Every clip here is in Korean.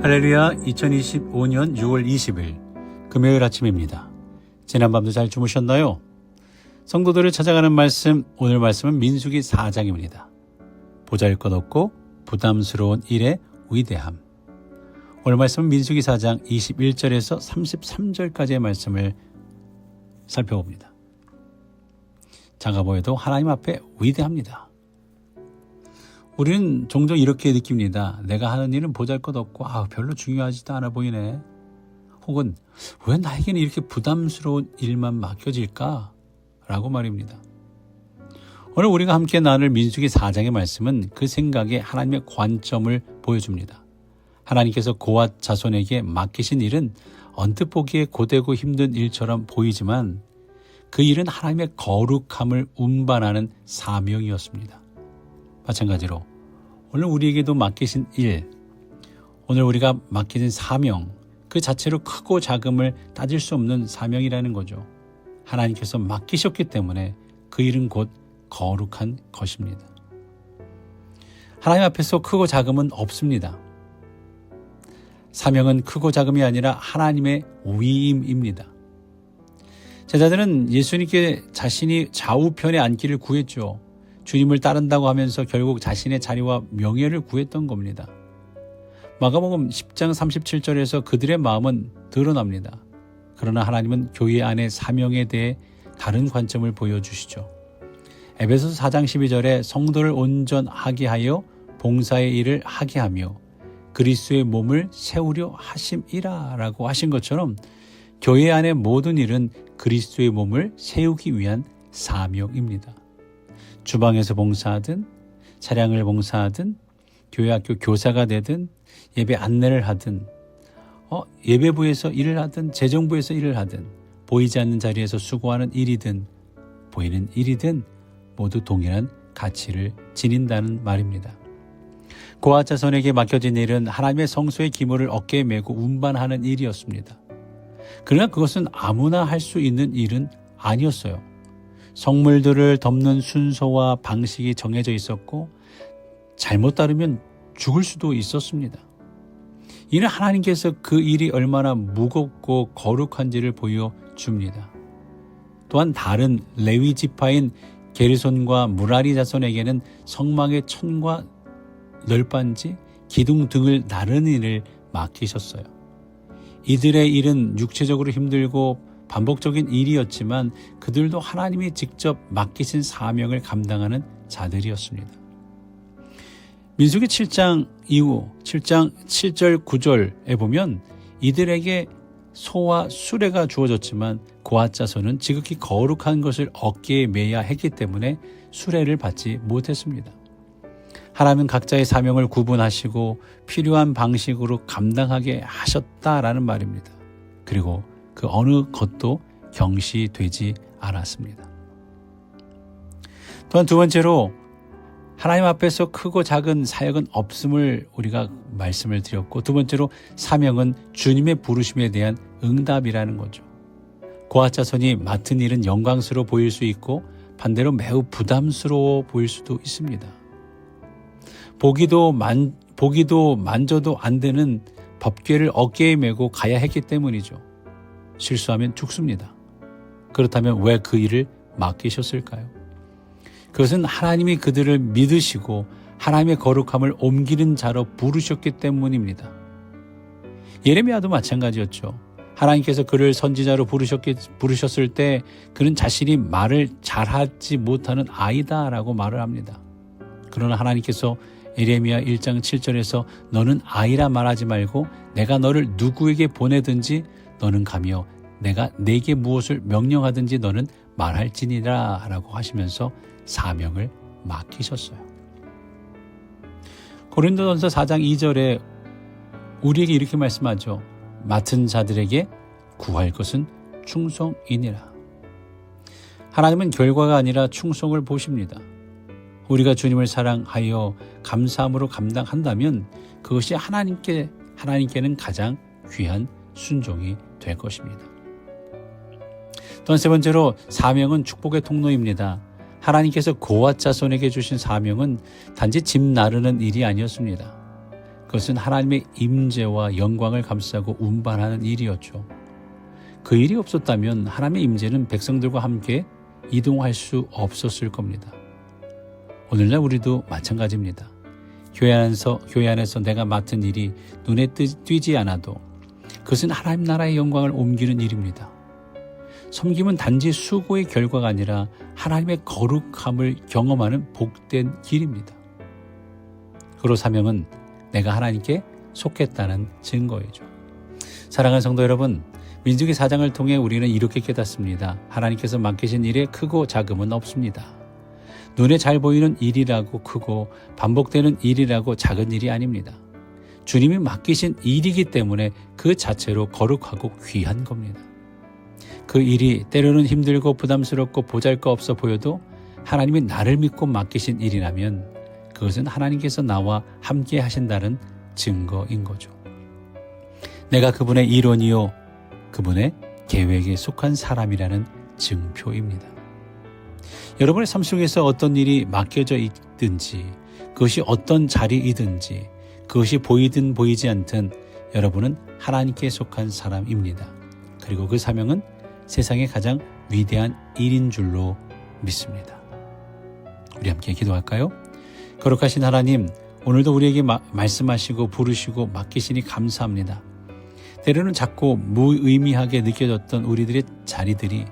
할렐루야 2025년 6월 20일 금요일 아침입니다. 지난밤도 잘 주무셨나요? 성도들을 찾아가는 말씀 오늘 말씀은 민수기 4장입니다. 보잘것없고 부담스러운 일의 위대함 오늘 말씀은 민수기 4장 21절에서 33절까지의 말씀을 살펴봅니다. 장가보여도 하나님 앞에 위대합니다. 우리는 종종 이렇게 느낍니다. 내가 하는 일은 보잘 것 없고 아, 별로 중요하지도 않아 보이네. 혹은 왜 나에게는 이렇게 부담스러운 일만 맡겨질까? 라고 말입니다. 오늘 우리가 함께 나눌 민수기 4장의 말씀은 그 생각에 하나님의 관점을 보여줍니다. 하나님께서 고앗 자손에게 맡기신 일은 언뜻 보기에 고되고 힘든 일처럼 보이지만 그 일은 하나님의 거룩함을 운반하는 사명이었습니다. 마찬가지로 오늘 우리에게도 맡기신 일, 오늘 우리가 맡기신 사명, 그 자체로 크고 작음을 따질 수 없는 사명이라는 거죠. 하나님께서 맡기셨기 때문에 그 일은 곧 거룩한 것입니다. 하나님 앞에서 크고 작음은 없습니다. 사명은 크고 작음이 아니라 하나님의 위임입니다. 제자들은 예수님께 자신이 좌우편에 앉기를 구했죠. 주님을 따른다고 하면서 결국 자신의 자리와 명예를 구했던 겁니다. 마가복음 10장 37절에서 그들의 마음은 드러납니다. 그러나 하나님은 교회 안의 사명에 대해 다른 관점을 보여주시죠. 에베소서 4장 12절에 성도를 온전하게 하여 봉사의 일을 하게 하며 그리스도의 몸을 세우려 하심이라라고 하신 것처럼 교회 안의 모든 일은 그리스도의 몸을 세우기 위한 사명입니다. 주방에서 봉사하든 차량을 봉사하든 교회 학교 교사가 되든 예배 안내를 하든 어, 예배부에서 일을 하든 재정부에서 일을 하든 보이지 않는 자리에서 수고하는 일이든 보이는 일이든 모두 동일한 가치를 지닌다는 말입니다. 고아 자손에게 맡겨진 일은 하나님의 성소의 기물을 어깨에 메고 운반하는 일이었습니다. 그러나 그것은 아무나 할 수 있는 일은 아니었어요. 성물들을 덮는 순서와 방식이 정해져 있었고 잘못 따르면 죽을 수도 있었습니다. 이는 하나님께서 그 일이 얼마나 무겁고 거룩한지를 보여줍니다. 또한 다른 레위 지파인 게르손과 무라리 자손에게는 성막의 천과 널빤지, 기둥 등을 나르는 일을 맡기셨어요. 이들의 일은 육체적으로 힘들고 반복적인 일이었지만 그들도 하나님이 직접 맡기신 사명을 감당하는 자들이었습니다. 민수기 7장 이후 7장 7절 9절에 보면 이들에게 소와 수레가 주어졌지만 고아 자손은 지극히 거룩한 것을 어깨에 매야 했기 때문에 수레를 받지 못했습니다. 하나님은 각자의 사명을 구분하시고 필요한 방식으로 감당하게 하셨다라는 말입니다. 그리고 그 어느 것도 경시되지 않았습니다. 또한 두 번째로 하나님 앞에서 크고 작은 사역은 없음을 우리가 말씀을 드렸고 두 번째로 사명은 주님의 부르심에 대한 응답이라는 거죠. 고아자손이 맡은 일은 영광스러워 보일 수 있고 반대로 매우 부담스러워 보일 수도 있습니다. 보기도 만 보기도 만져도 안 되는 법궤를 어깨에 메고 가야 했기 때문이죠. 실수하면 죽습니다. 그렇다면 왜 그 일을 맡기셨을까요? 그것은 하나님이 그들을 믿으시고 하나님의 거룩함을 옮기는 자로 부르셨기 때문입니다. 예레미야도 마찬가지였죠. 하나님께서 그를 선지자로 부르셨기, 부르셨을 때 그는 자신이 말을 잘하지 못하는 아이다라고 말을 합니다. 그러나 하나님께서 예레미야 1장 7절에서 너는 아이라 말하지 말고 내가 너를 누구에게 보내든지 너는 가며 내가 내게 무엇을 명령하든지 너는 말할지니라 라고 하시면서 사명을 맡기셨어요. 고린도전서 4장 2절에 우리에게 이렇게 말씀하죠. 맡은 자들에게 구할 것은 충성이니라. 하나님은 결과가 아니라 충성을 보십니다. 우리가 주님을 사랑하여 감사함으로 감당한다면 그것이 하나님께 하나님께는 가장 귀한 순종이 될 것입니다. 또한 세 번째로 사명은 축복의 통로입니다. 하나님께서 고아 자손에게 주신 사명은 단지 집 나르는 일이 아니었습니다. 그것은 하나님의 임재와 영광을 감싸고 운반하는 일이었죠. 그 일이 없었다면 하나님의 임재는 백성들과 함께 이동할 수 없었을 겁니다. 오늘날 우리도 마찬가지입니다. 교회 안에서, 교회 안에서 내가 맡은 일이 눈에 띄- 띄지 않아도 그것은 하나님 나라의 영광을 옮기는 일입니다. 섬김은 단지 수고의 결과가 아니라 하나님의 거룩함을 경험하는 복된 길입니다. 그로 사명은 내가 하나님께 속했다는 증거이죠. 사랑하는 성도 여러분, 민중의 사장을 통해 우리는 이렇게 깨닫습니다. 하나님께서 맡기신 일에 크고 작음은 없습니다. 눈에 잘 보이는 일이라고 크고 반복되는 일이라고 작은 일이 아닙니다. 주님이 맡기신 일이기 때문에 그 자체로 거룩하고 귀한 겁니다. 그 일이 때로는 힘들고 부담스럽고 보잘 것 없어 보여도 하나님이 나를 믿고 맡기신 일이라면 그것은 하나님께서 나와 함께 하신다는 증거인 거죠. 내가 그분의 일원이요, 그분의 계획에 속한 사람이라는 증표입니다. 여러분의 삶 속에서 어떤 일이 맡겨져 있든지, 그것이 어떤 자리이든지, 그것이 보이든 보이지 않든 여러분은 하나님께 속한 사람입니다. 그리고 그 사명은 세상의 가장 위대한 일인 줄로 믿습니다. 우리 함께 기도할까요? 거룩하신 하나님, 오늘도 우리에게 마- 말씀하시고 부르시고 맡기시니 감사합니다. 때로는 자꾸 무의미하게 느껴졌던 우리들의 자리들이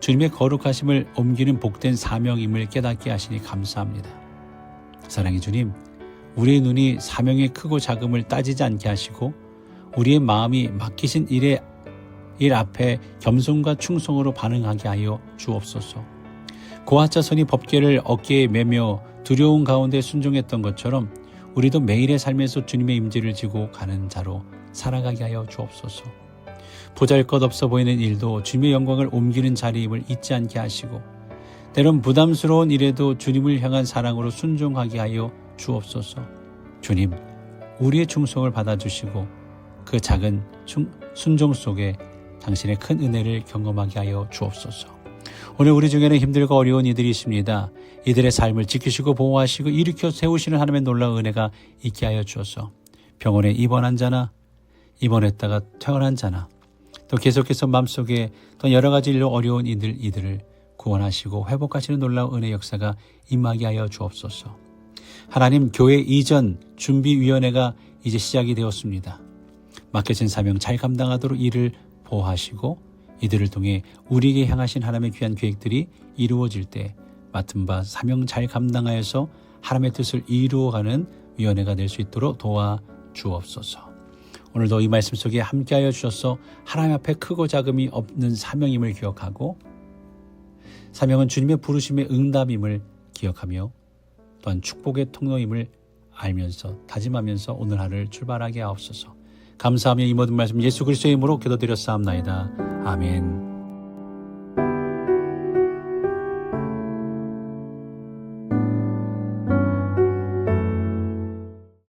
주님의 거룩하심을 옮기는 복된 사명임을 깨닫게 하시니 감사합니다. 사랑의 주님, 우리의 눈이 사명의 크고 작음을 따지지 않게 하시고 우리의 마음이 맡기신 일에 일 앞에 겸손과 충성으로 반응하게 하여 주옵소서. 고아자손이 법계를 어깨에 매며 두려운 가운데 순종했던 것처럼 우리도 매일의 삶에서 주님의 임재를 지고 가는 자로 살아가게 하여 주옵소서. 보잘것 없어 보이는 일도 주님의 영광을 옮기는 자리임을 잊지 않게 하시고 때론 부담스러운 일에도 주님을 향한 사랑으로 순종하게 하여 주옵소서. 주님, 우리의 충성을 받아주시고 그 작은 충- 순종 속에 당신의 큰 은혜를 경험하게 하여 주옵소서. 오늘 우리 중에는 힘들고 어려운 이들이 있습니다. 이들의 삶을 지키시고 보호하시고 일으켜 세우시는 하나님의 놀라운 은혜가 있게 하여 주옵소서. 병원에 입원한 자나 입원했다가 퇴원한 자나 또 계속해서 마음속에 또 여러 가지 일로 어려운 이들 이들을 구원하시고 회복하시는 놀라운 은혜 역사가 임하게 하여 주옵소서. 하나님 교회 이전 준비위원회가 이제 시작이 되었습니다. 맡겨진 사명 잘 감당하도록 이를 보호하시고 이들을 통해 우리에게 향하신 하나님의 귀한 계획들이 이루어질 때 맡은 바 사명 잘 감당하여서 하나님의 뜻을 이루어가는 위원회가 될 수 있도록 도와 주옵소서. 오늘도 이 말씀 속에 함께하여 주셔서 하나님 앞에 크고 작음이 없는 사명임을 기억하고 사명은 주님의 부르심의 응답임을 기억하며 또한 축복의 통로임을 알면서 다짐하면서 오늘 하루를 출발하게 하옵소서. 감사하며 이 모든 말씀 예수 그리스도의 이름으로 기도드렸사옵나이다. 아멘.